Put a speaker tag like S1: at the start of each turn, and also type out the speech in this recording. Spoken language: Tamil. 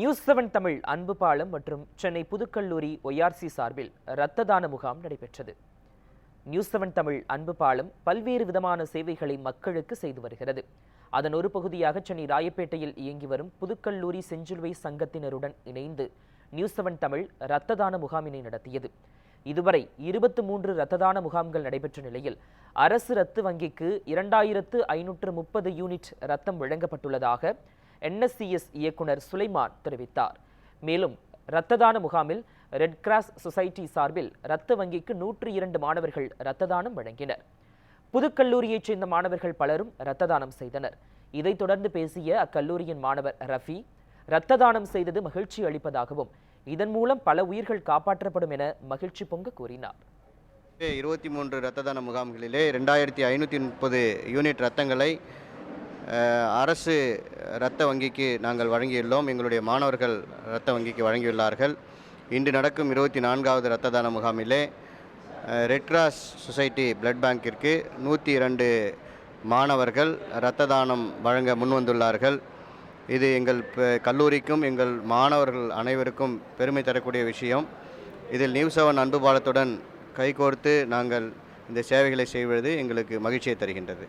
S1: நியூஸ் செவன் தமிழ் அன்பு பாலம் மற்றும் சென்னை புதுக்கல்லூரி ஒய்ஆர்சி சார்பில் இரத்த தான முகாம் நடைபெற்றது. நியூஸ் செவன் தமிழ் அன்பு பாலம் பல்வேறு விதமான சேவைகளை மக்களுக்கு செய்து வருகிறது. அதன் ஒரு பகுதியாக சென்னை ராயப்பேட்டையில் இயங்கி வரும் புதுக்கல்லூரி செஞ்சிலுவை சங்கத்தினருடன் இணைந்து நியூஸ் செவன் தமிழ் இரத்த தான முகாமினை நடத்தியது. இதுவரை இருபத்து மூன்று இரத்த தான முகாம்கள் நடைபெற்ற நிலையில் அரசு ரத்து வங்கிக்கு இரண்டாயிரத்து ஐநூற்று முப்பது யூனிட் ரத்தம் வழங்கப்பட்டுள்ளதாக என்எஸ்சிஎஸ் இயக்குனர் சுலைமான் தெரிவித்தார். மேலும் இரத்த தான முகாமில் ரெட் கிராஸ் சொசைட்டி சார்பில் இரத்த வங்கிக்கு நூற்றி இரண்டு மாணவர்கள் இரத்த தானம் வழங்கினர். புதுக்கல்லூரியைச் சேர்ந்த மாணவர்கள் பலரும் இரத்த தானம் செய்தனர். இதைத் தொடர்ந்து பேசிய அக்கல்லூரியின் மாணவர் ரஃபி இரத்த தானம் செய்தது மகிழ்ச்சி அளிப்பதாகவும் இதன் மூலம் பல உயிர்கள் காப்பாற்றப்படும் என மகிழ்ச்சி பொங்க கூறினார்.
S2: இருபத்தி மூன்று இரத்த தான முகாம்களிலே ரெண்டாயிரத்தி ஐநூற்றி முப்பது யூனிட் ரத்தங்களை அரசு இரத்த வங்கிக்கு நாங்கள் வழங்கியுள்ளோம். எங்களுடைய மாணவர்கள் இரத்த வங்கிக்கு வழங்கியுள்ளார்கள். இன்று நடக்கும் இருபத்தி நான்காவது இரத்த தான முகாமிலே ரெட் கிராஸ் சொசைட்டி பிளட் பேங்கிற்கு நூற்றி இரண்டு மாணவர்கள் இரத்த தானம் வழங்க முன்வந்துள்ளார்கள் இது எங்கள் கல்லூரிக்கும் எங்கள் மாணவர்கள் அனைவருக்கும் பெருமை தரக்கூடிய விஷயம். இதில் நியூஸ் செவன் அன்பு பாலத்துடன் கைகோர்த்து நாங்கள் இந்த சேவைகளை செய்வது எங்களுக்கு மகிழ்ச்சியை தருகின்றது.